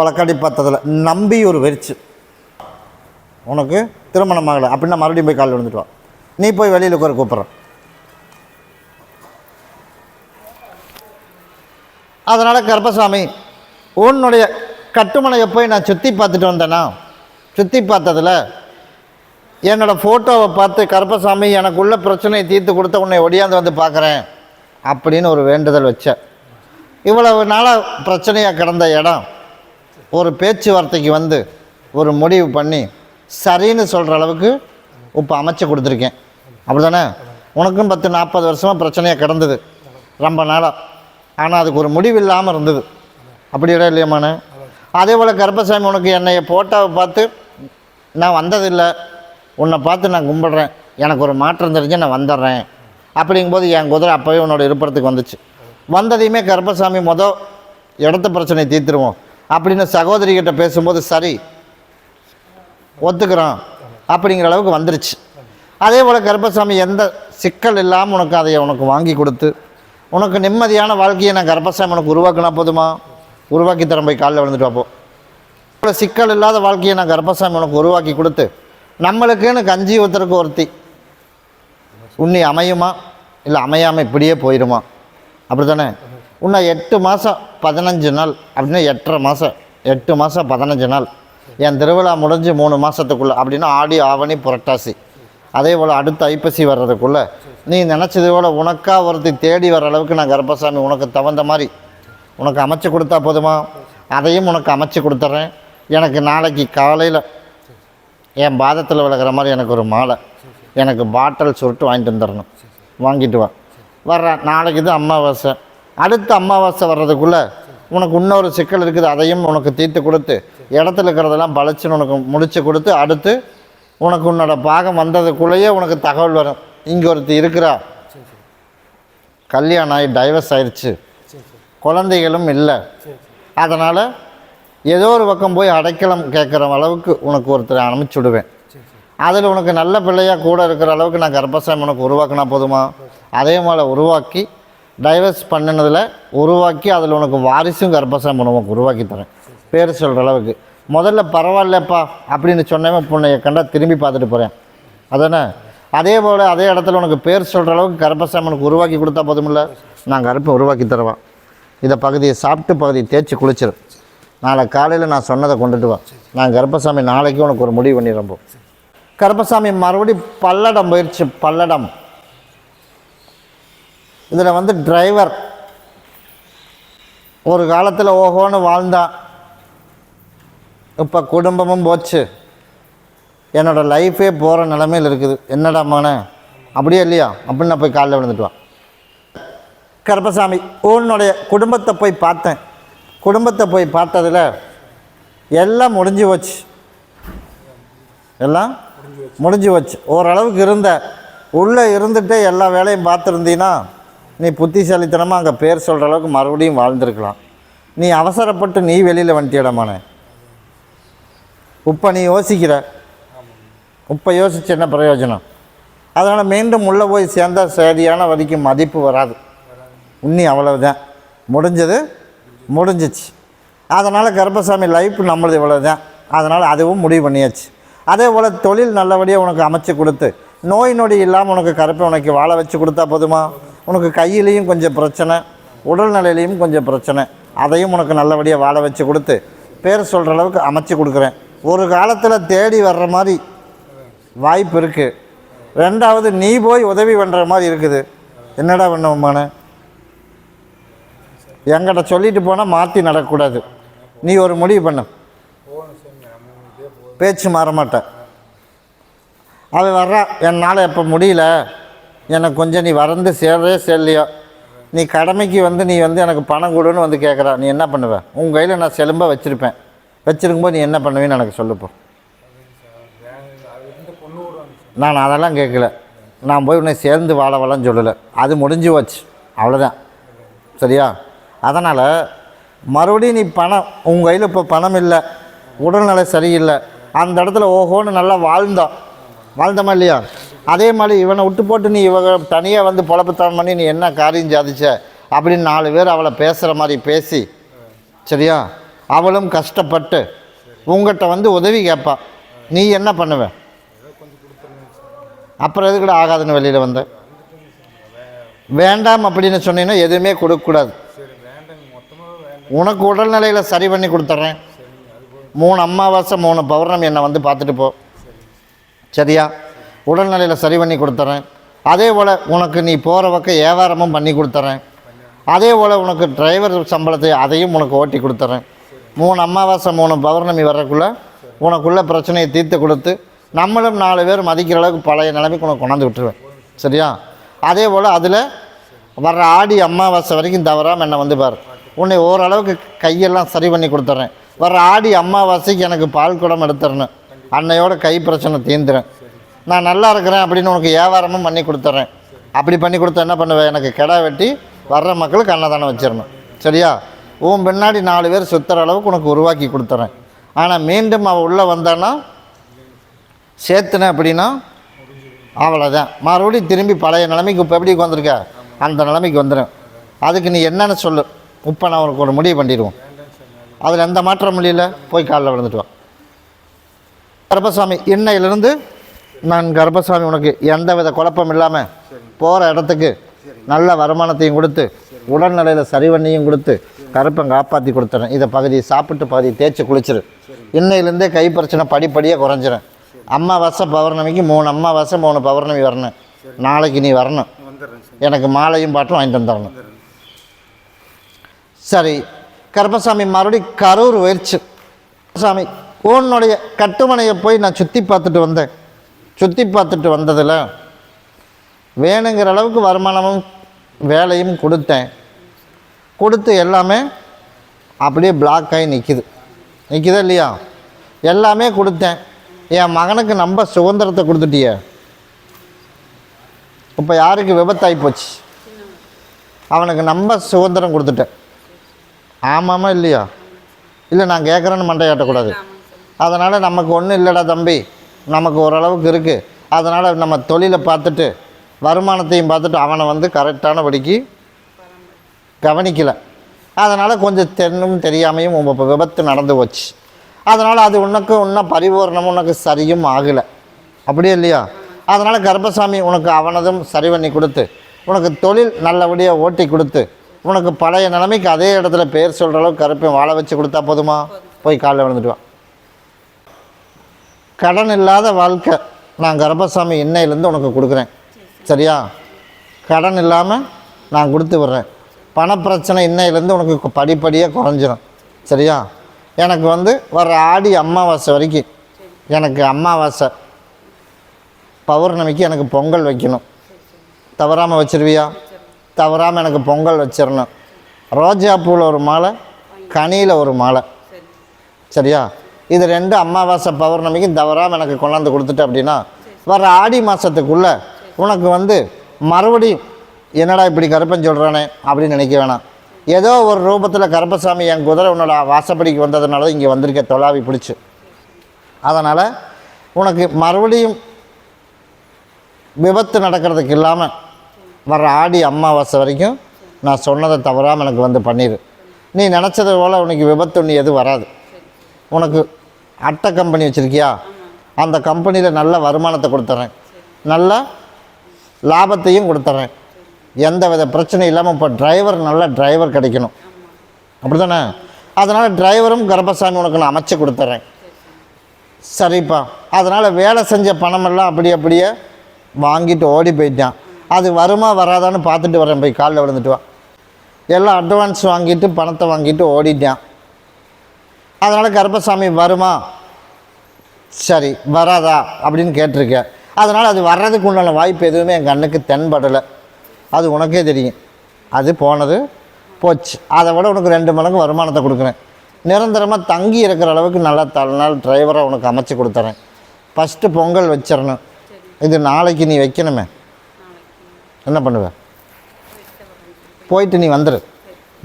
வழக்காடி பார்த்ததில் நம்பி ஒரு வெறிச்சு. உனக்கு திருமணம் ஆகலை. அப்படின்னா மறுபடியும் போய் கால் விழுந்துட்டு வா நீ போய் வெளியில் உட்கார கூப்பிட்றேன். அதனால் கருப்பசாமி உன்னுடைய கட்டுமனையை போய் நான் சுற்றி பார்த்துட்டு வந்தேனா? சுற்றி பார்த்ததில் என்னோடய ஃபோட்டோவை பார்த்து கருப்பசாமி எனக்குள்ள பிரச்சனையை தீர்த்து கொடுத்த உன்னை ஒடியாந்து வந்து பார்க்குறேன் அப்படின்னு ஒரு வேண்டுதல் வச்சேன் இவ்வளவு நாளாக பிரச்சனையாக கிடந்த இடம். ஒரு பேச்சுவார்த்தைக்கு வந்து ஒரு முடிவு பண்ணி சரின்னு சொல்கிற அளவுக்கு இப்போ அமைச்சு கொடுத்துருக்கேன். அப்படி தானே உனக்கும் பத்து நாற்பது வருஷமாக பிரச்சனையாக கிடந்தது. ரொம்ப நாளாக ஆனால் அதுக்கு ஒரு முடிவு இல்லாமல் இருந்தது. அப்படியே இல்லையம்மாண்ணே அதே போல் கருப்பசாமி உனக்கு என்னைய ஃபோட்டோவை பார்த்து நான் வந்ததில்லை. உன்னை பார்த்து நான் கும்பிடுறேன். எனக்கு ஒரு மாற்றம் தெரிஞ்சு நான் வந்துடுறேன். அப்படிங்கும்போது என் குதிரை அப்போவே உன்னோட இருப்பிடத்துக்கு வந்துச்சு. வந்ததையுமே கருப்பசாமி மொதல் இடத்த பிரச்சனையை தீர்த்துருவோம். அப்படின்னு சகோதரிகிட்ட பேசும்போது சரி ஒத்துக்கிறோம் அப்படிங்கிற அளவுக்கு வந்துருச்சு. அதே போல் கருப்பசாமி எந்த சிக்கல் இல்லாமல் உனக்கு அதை உனக்கு வாங்கி கொடுத்து உனக்கு நிம்மதியான வாழ்க்கையை நான் கருப்பசாமி உனக்கு உருவாக்கினா போதுமா? உருவாக்கி தரேன் போய் காலைல விழுந்துட்டு வாப்போ. இவ்வளோ சிக்கல் இல்லாத வாழ்க்கையை நான் கருப்பசாமி உனக்கு உருவாக்கி கொடுத்து நம்மளுக்குன்னு கஞ்சி ஊத்துறதுக்கு ஒருத்தி உன்னி அமையுமா? இல்லை அமையாமல் இப்படியே போயிடுமா அப்படி தானே இன்னும் எட்டு மாதம் பதினஞ்சு நாள் அப்படின்னா எட்டரை மாதம் எட்டு மாதம் பதினஞ்சு நாள். என் திருவிழா முடிஞ்சு மூணு மாதத்துக்குள்ளே அப்படின்னா ஆடி ஆவணி புரட்டாசி. அதே போல் அடுத்த ஐப்பசி வர்றதுக்குள்ளே நீ நினச்சது போல் உனக்கா ஒருத்தி தேடி வர அளவுக்கு நான் கர்ப்பசாமி உனக்கு தகுந்த மாதிரி உனக்கு அமைச்சு கொடுத்தா போதுமா? அதையும் உனக்கு அமைச்சு கொடுத்துட்றேன் எனக்கு நாளைக்கு காலையில் என் பாதத்தில் விளக்குற மாதிரி எனக்கு ஒரு மாலை. எனக்கு பாட்டில் சுருட்டு வாங்கிட்டு வந்துடணும். வாங்கிட்டு வா. வர்றேன் நாளைக்கு இது அமாவாசை அடுத்த அமாவாசை வர்றதுக்குள்ளே உனக்கு இன்னொரு சிக்கல் இருக்குது அதையும் உனக்கு தீர்த்து கொடுத்து இடத்துல இருக்கிறதெல்லாம் பழச்சுன்னு உனக்கு முடிச்சு கொடுத்து அடுத்து உனக்கு உன்னோட பாகம் வந்ததுக்குள்ளேயே உனக்கு தகவல் வரும். இங்கே ஒருத்தர் இருக்கிறா. கல்யாணம் ஆகி டைவர்ஸ் ஆயிடுச்சு குழந்தைகளும் இல்லை. அதனால் ஏதோ ஒரு பக்கம் போய் அடைக்கலம் கேட்குற அளவுக்கு உனக்கு ஒருத்தரை அனுப்பிச்சி விடுவேன். அதில் உனக்கு நல்ல பிள்ளையாக கூட இருக்கிற அளவுக்கு நான் கர்ப்பசாமி உனக்கு உருவாக்கினா போதுமா? அதே மாதிரி உருவாக்கி டைவர்ஸ் பண்ணினதில் உருவாக்கி அதில் உனக்கு வாரிசும் கர்ப்பசாமி உனக்கு உருவாக்கி தரேன். பேர் சொல்கிற அளவுக்கு. முதல்ல பரவாயில்லப்பா அப்படின்னு சொன்னவன் இப்போ கண்டா திரும்பி பார்த்துட்டு போகிறேன் அதானே? அதே போல் அதே இடத்துல உனக்கு பேர் சொல்கிற அளவுக்கு கர்ப்பசாமனுக்கு உனக்கு உருவாக்கி கொடுத்தா போதுமில்ல? நான் கருப்பை உருவாக்கி தருவேன் இதை பகுதியை சாப்பிட்டு பகுதியை தேய்ச்சி குளிச்சிரு. நாளை காலையில் நான் சொன்னதை கொண்டுட்டு வா. நான் கர்ப்பசாமி நாளைக்கு உனக்கு ஒரு முடிவு பண்ணிடுறோம் கர்ப்பசாமி மறுபடி பல்லடம் போயிடுச்சு பல்லடம். இதில் வந்து டிரைவர் ஒரு காலத்தில் ஓஹோன்னு வாழ்ந்தான் இப்போ குடும்பமும் போச்சு. என்னோடய லைஃபே போகிற நிலமையில் இருக்குது. என்னடா மகனே? அப்படியே இல்லையா? அப்படின்னு நான் போய் காலைல விழுந்துட்டுவான் கருப்பசாமி உன்னுடைய குடும்பத்தை போய் பார்த்தேன். குடும்பத்தை போய் பார்த்ததில் எல்லாம் முடிஞ்சு போச்சு. எல்லாம் முடிஞ்சு போச்சு. ஓரளவுக்கு இருந்த உள்ளே இருந்துகிட்டே எல்லா வேலையும் பார்த்துருந்தீன்னா நீ புத்திசாலித்தனமாக அங்கே பேர் சொல்கிற அளவுக்கு மறுபடியும் வாழ்ந்திருக்கலாம். நீ அவசரப்பட்டு நீ வெளியில் வந்துட்டியடமானே. இப்போ நீ யோசிக்கிற. இப்போ யோசிச்சு என்ன பிரயோஜனம்? அதனால் மீண்டும் உள்ளே போய் சேர்ந்தால் சரியான வரைக்கும் மதிப்பு வராது. உன்னி அவ்வளவுதான். முடிஞ்சது முடிஞ்சிச்சு. அதனால் கர்ப்பசாமி லைஃப் நம்மளது இவ்வளவுதான். அதனால் அதுவும் முடிவு பண்ணியாச்சு. அதே போல் தொழில் நல்லபடியாக உனக்கு அமைச்சு கொடுத்து நோய் நொடி இல்லாமல் உனக்கு கருப்பை உனக்கு வாழ வச்சு கொடுத்தா போதுமா? உனக்கு கையிலையும் கொஞ்சம் பிரச்சனை உடல்நிலையிலையும் கொஞ்சம் பிரச்சனை. அதையும் உனக்கு நல்லபடியாக வாழ வச்சு கொடுத்து பேர் சொல்கிற அளவுக்கு அமைச்சு கொடுக்குறேன். ஒரு காலத்தில் தேடி வர்ற மாதிரி வாய்ப்பு இருக்குது ரெண்டாவது நீ போய் உதவி பண்ணுற மாதிரி இருக்குது. என்னடா பண்ணுவோமான எங்கிட்ட சொல்லிட்டு போனால் மாற்றி நடக்கக்கூடாது நீ ஒரு முடிவு பண்ணு. பேச்சு மாற மாட்டேன். அவன் வர்றா. என்னால் எப்போ முடியல? எனக்கு கொஞ்சம் நீ வறந்து சேர்றே செல்லையோ நீ கடமைக்கு வந்து நீ வந்து எனக்கு பணம் கொடுன்னு வந்து கேட்குறா நீ என்ன பண்ணுவ? உன் கையில் நான் செலும்பாக வச்சுருப்பேன். வச்சுருக்கும்போது நீ என்ன பண்ணுவேன்னு எனக்கு சொல்லுப்போ நான் அதெல்லாம் கேட்கல நான் போய் உன்னை சேர்ந்து வாழ வாழன்னு சொல்லலை. அது முடிஞ்சு போச்சு. அவ்வளோதான் சரியா? அதனால் மறுபடியும் நீ பணம் உங்கள் கையில் இப்போ பணம் இல்லை உடல்நிலை சரியில்லை அந்த இடத்துல ஓஹோன்னு நல்லா வாழ்ந்தோம் வாழ்ந்தோமா இல்லையா? அதே மாதிரி இவனை விட்டு போட்டு நீ இவங்க தனியாக வந்து பொழப்புத்தனம் பண்ணி நீ என்ன காரியம் சாதிச்ச அப்படின்னு நாலு பேர் அவளை பேசுகிற மாதிரி பேசி சரியா? அவளும் கஷ்டப்பட்டு உங்கள்கிட்ட வந்து உதவி கேட்பா நீ என்ன பண்ணுவ? அப்புறம் எதுக்குடா ஆகாதுன்னு வெளியில் வந்த? வேண்டாம் அப்படின்னு சொன்னீங்கன்னா எதுவுமே கொடுக்கக்கூடாது. உனக்கு உடல்நிலையில் சரி பண்ணி கொடுத்துட்றேன் மூணு அமாவாசை மூணு பௌர்ணமி என்னை வந்து பார்த்துட்டு போ. சரியா? உடல்நிலையில் சரி பண்ணி கொடுத்துட்றேன் அதே போல் உனக்கு நீ போகிற பக்கம் வியாபாரமும் பண்ணி கொடுத்துறேன். அதே போல் உனக்கு டிரைவர் சம்பளத்தை அதையும் உனக்கு ஓட்டி கொடுத்துறேன். மூணு அமாவாசை மூணு பௌர்ணமி வர்றக்குள்ளே உனக்குள்ள பிரச்சனையை தீர்த்து கொடுத்து நம்மளும் நாலு பேர் மதிக்கிற அளவுக்கு பழைய நிலைமைக்கு உனக்கு கொண்டாந்து விட்டுருவேன். சரியா? அதே போல் அதில் வர்ற ஆடி அமாவாசை வரைக்கும் தவறாமல் என்னை வந்து பாரு. உன்னை ஓரளவுக்கு கையெல்லாம் சரி பண்ணி கொடுத்துட்றேன் வர்ற ஆடி அமாவாசைக்கு எனக்கு பால் குடம் எடுத்துடணும். அன்னையோட கை பிரச்சனை தீந்துறேன் நான் நல்லா இருக்கிறேன் அப்படின்னு உனக்கு வியாபாரமும் பண்ணி கொடுத்துட்றேன். அப்படி பண்ணி கொடுத்தா என்ன பண்ணுவேன்? எனக்கு கிடா வெட்டி வர்ற மக்களுக்கு அன்னதானம் வச்சிடணும். சரியா? உன் பின்னாடி நாலு பேர் சுற்றுற அளவுக்கு உனக்கு உருவாக்கி கொடுத்துட்றேன். ஆனால் மீண்டும் அவள் உள்ளே வந்தான்னா சேர்த்துனேன் அப்படின்னா அவ்வளோதான் மறுபடியும் திரும்பி பழைய நிலைமைக்கு இப்போ எப்படி வந்திருக்க அந்த நிலைமைக்கு வந்துடும் அதுக்கு நீ என்னென்னு சொல்லு. இப்போ நான் உனக்கு ஒரு முடிவு பண்ணிடுவோம். அதில் எந்த மாற்றம் முடியல போய் காலில் விழுந்துட்டு வா. கருப்பசாமி இன்னையிலிருந்து நான் கர்ப்பசாமி உனக்கு எந்த வித குழப்பம் இல்லாமல் போகிற இடத்துக்கு நல்ல வருமானத்தையும் கொடுத்து உடல்நிலையில் சரிவண்ணியும் கொடுத்து கருப்பை காப்பாற்றி கொடுத்துறேன். இதை பகுதி சாப்பிட்டு பகுதி தேய்ச்சி குளிச்சிரு. இன்னையிலேருந்தே கை பிரச்சனை படிப்படியாக குறைஞ்சிரும். அம்மாவாசை பௌர்ணமிக்கு மூணு அம்மாவாசை மூணு பௌர்ணமி வரணும். நாளைக்கு நீ வரணும். எனக்கு மாலையும் பாட்டும் வாங்கிட்டு வந்துடணும். சரி கருப்பசாமி மறுபடியும் கரூர் போயிடுச்சு சாமி உன்னுடைய கட்டுமனையை போய் நான் சுற்றி பார்த்துட்டு வந்தேன். சுற்றி பார்த்துட்டு வந்ததில் வேணுங்கிற அளவுக்கு வருமானமும் வேலையும் கொடுத்தேன். கொடுத்து எல்லாமே அப்படியே பிளாக் ஆகி நிற்கிது நிற்கிதா இல்லையா? எல்லாமே கொடுத்தேன். என் மகனுக்கு நம்ம சுதந்திரத்தை கொடுத்துட்டிய. இப்போ யாருக்கு விபத்தாகி போச்சு? அவனுக்கு நம்ம சுதந்திரம் கொடுத்துட்டேன். ஆமாமா இல்லையா? இல்லை நான் கேட்குறேன்னு மண்டையாட்டக்கூடாது. அதனால் நமக்கு ஒன்றும் இல்லைடா தம்பி. நமக்கு ஓரளவுக்கு இருக்குது அதனால் நம்ம தொழிலை பார்த்துட்டு வருமானத்தையும் பார்த்துட்டு அவனை வந்து கரெக்டானபடிக்கு கவனிக்கலை. அதனால் கொஞ்சம் தென்னும் தெரியாமையும் உங்கள் விபத்து நடந்து போச்சு. அதனால் அது உனக்கு இன்னும் பரிபூர்ணம் உனக்கு சரியும் ஆகலை. அப்படியே இல்லையா? அதனால் கர்ப்பசாமி உனக்கு அவனதும் சரி பண்ணி கொடுத்து உனக்கு தொழில் நல்லபடியாக ஓட்டி கொடுத்து உனக்கு பழைய நிலைமைக்கு அதே இடத்துல பேர் சொல்கிற அளவுக்கு கருப்பையும் வாழ வச்சு கொடுத்தா போதுமா? போய் காலைல விழுந்துட்டுவான் கடன் இல்லாத வாழ்க்கை. நான் கர்ப்பசாமி இன்னையிலேருந்து உனக்கு கொடுக்குறேன். சரியா? கடன் இல்லாமல் நான் கொடுத்து விட்றேன். பணப்பிரச்சனை இன்னையிலேருந்து உனக்கு படிப்படியாக குறைஞ்சிரும். சரியா? எனக்கு வந்து வர ஆடி அமாவாசை வரைக்கும் எனக்கு அமாவாசை பௌர்ணமிக்கு எனக்கு பொங்கல் வைக்கணும். தவறாமல் வச்சிருவியா? தவறாமல் எனக்கு பொங்கல் வச்சிடணும் ரோஜா பூவில் ஒரு மாலை கனியில் ஒரு மாலை. சரியா? இது ரெண்டு அமாவாசை பௌர்ணமிக்கும் தவறாமல் எனக்கு கொண்டாந்து கொடுத்துட்டு அப்படின்னா வர ஆடி மாதத்துக்குள்ளே உனக்கு வந்து மறுபடியும் என்னடா இப்படி கருப்பன் சொல்கிறானே அப்படின்னு நினைக்க வேணாம். ஏதோ ஒரு ரூபத்தில் கருப்பசாமி என் குதிரை உன்னோட வாசப்படிக்கு வந்ததுனால இங்கே வந்திருக்க தொலாவி பிடிச்சி. அதனால் உனக்கு மறுபடியும் விபத்து நடக்கிறதுக்கு இல்லாமல் வர ஆடி அமாவாசை வரைக்கும் நான் சொன்னதை தவறாமல் எனக்கு வந்து பண்ணிடு நீ நினச்சது போல் உனக்கு விபத்து நீ எதுவும் வராது. உனக்கு அட்டை கம்பெனி வச்சுருக்கியா? அந்த கம்பெனியில் நல்ல வருமானத்தை கொடுத்துட்றேன் நல்ல லாபத்தையும் கொடுத்துட்றேன் எந்த வித பிரச்சனையும் இல்லாமல் இப்போ டிரைவர் நல்ல டிரைவர் கிடைக்கணும். அப்படி தானே அதனால் டிரைவரும் கர்ப்பசாமி உனக்கு நான் அமைச்சு கொடுத்துட்றேன் சரிப்பா. அதனால் வேலை செஞ்ச பணமெல்லாம் அப்படி அப்படியே வாங்கிட்டு ஓடி போயிட்டான். அது வருமா வராதான்னு பார்த்துட்டு வரேன். போய் காலில் விழுந்துட்டு வா. எல்லாம் அட்வான்ஸ் வாங்கிட்டு பணத்தை வாங்கிட்டு ஓடிட்டான். அதனால் கருப்பசாமி வருமா? சரி வராதா? அப்படின்னு கேட்டிருக்கேன். அதனால் அது வர்றதுக்கு உண்டான வாய்ப்பு எதுவுமே என் கண்ணுக்கு தென்படலை. அது உனக்கே தெரியும். அது போனது போச்சு. அதை விட உனக்கு ரெண்டு மடங்கு வருமானத்தை கொடுக்குறேன். நிரந்தரமாக தங்கி இருக்கிற அளவுக்கு நல்லா நாள் டிரைவரை உனக்கு அமைச்சு கொடுத்துறேன். ஃபஸ்ட்டு பொங்கல் வச்சிடணும். இது நாளைக்கு நீ வைக்கணுமே. என்ன பண்ணுவ? போயிட்டு நீ வந்துடு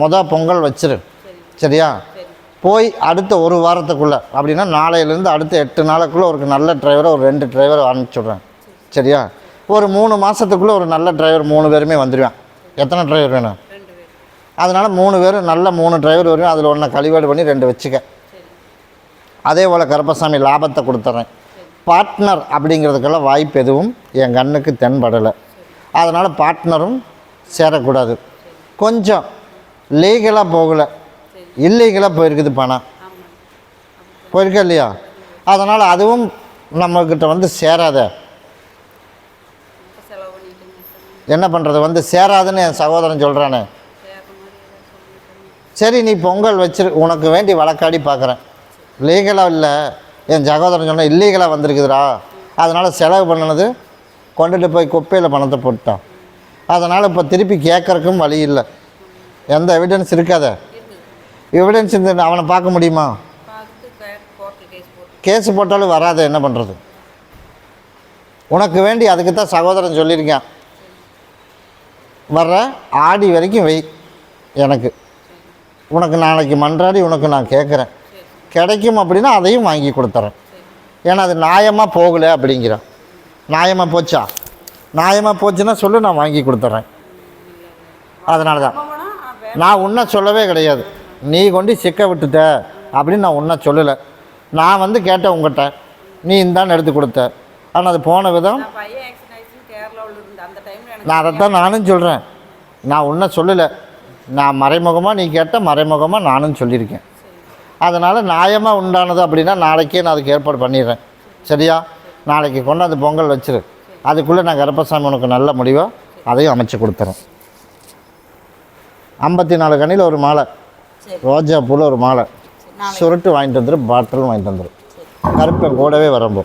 மொதல் பொங்கல் வச்சிரு. சரியா? போய் அடுத்த ஒரு வாரத்துக்குள்ளே அப்படின்னா நாளையிலேருந்து அடுத்த எட்டு நாளுக்குள்ளே ஒரு நல்ல டிரைவரை ஒரு ரெண்டு டிரைவரை அனுப்பிச்சுட்றேன் சரியா? ஒரு மூணு மாதத்துக்குள்ளே ஒரு நல்ல டிரைவர் மூணு பேருமே வந்துடுவேன் எத்தனை டிரைவர் வேணும்? அதனால் மூணு பேர் நல்ல மூணு டிரைவர் வரும் அதில் ஒன்றை கழிவாடு பண்ணி ரெண்டு வச்சுக்க. அதே போல் கருப்பசாமி லாபத்தை கொடுத்துட்றேன் பார்ட்னர் அப்படிங்கிறதுக்கெல்லாம் வாய்ப்பு எதுவும் என் கண்ணுக்கு தென்படலை. அதனால் பார்ட்னரும் சேரக்கூடாது. கொஞ்சம் லீகலாக போகலை. இல்லீகலாக போயிருக்குது பணம்? போயிருக்கா இல்லையா? அதனால் அதுவும் நம்மக்கிட்ட வந்து சேராத. என்ன பண்ணுறது வந்து சேராதுன்னு என் சகோதரன் சொல்கிறானே சரி நீ பொங்கல் வச்சிரு. உனக்கு வேண்டி வழக்காடி பார்க்குறேன் லீகலாக இல்லை. என் சகோதரன் சொன்னால் இல்லீகலாக வந்திருக்குதுடா. அதனால் செலவு பண்ணினது கொண்டுட்டு போய் குப்பையில் பணத்தை போட்டான் அதனால் இப்போ திருப்பி கேட்கறக்கும் வழி இல்லை. எந்த எவிடன்ஸ் இருக்காத? எவிடன்ஸ் இந்த அவனை பார்க்க முடியுமா? கேஸ் போட்டு. கேஸ் போட்டாலும் வராது என்ன பண்ணுறது உனக்கு வேண்டி அதுக்கு தான் சகோதரன் சொல்லியிருக்கேன். வர்ற ஆடி வரைக்கும் வை எனக்கு. உனக்கு நாளைக்கு மன்றாடி உனக்கு நான் கேட்குறேன். கிடைக்கும் அப்படின்னா அதையும் வாங்கி கொடுத்துறேன். ஏன்னா அது நியாயமாக போகலை அப்படிங்கிறான். நியாயமாக போச்சா? நியாயமாக போச்சுன்னா சொல்லு நான் வாங்கி கொடுத்துட்றேன் அதனால தான் நான் உன்னை சொல்லவே கிடையாது. நீ கொண்டு சிக்க விட்டுட்ட அப்படின்னு நான் உன்னை சொல்லலை. நான் வந்து கேட்டேன் உங்கள்கிட்ட நீ இந்தான்னு எடுத்து கொடுத்த. ஆனால் அது போன விதம் நான் அந்த அதைத்தான் நானும் சொல்கிறேன் நான் உன்னை சொல்லலை. நான் மறைமுகமாக நீ கேட்ட மறைமுகமாக நானும் சொல்லியிருக்கேன். அதனால் நியாயமாக உண்டானது அப்படின்னா நாளைக்கே நான் அதுக்கு ஏற்பாடு பண்ணிடுறேன். சரியா? நாளைக்கு கொண்டாந்து பொங்கல் வச்சிரு. அதுக்குள்ளே நான் கருப்பசாமி உனக்கு நல்ல முடிவாக அதையும் அமைச்சு கொடுத்துறேன். ஐம்பத்தி நாலு கனியில் ஒரு மாலை. ரோஜா பூவில் ஒரு மாலை. சுருட்டு வாங்கிட்டு வந்துரு பாட்டிலும் வாங்கிட்டு வந்துரு. கருப்பன் கூடவே வரம்போ.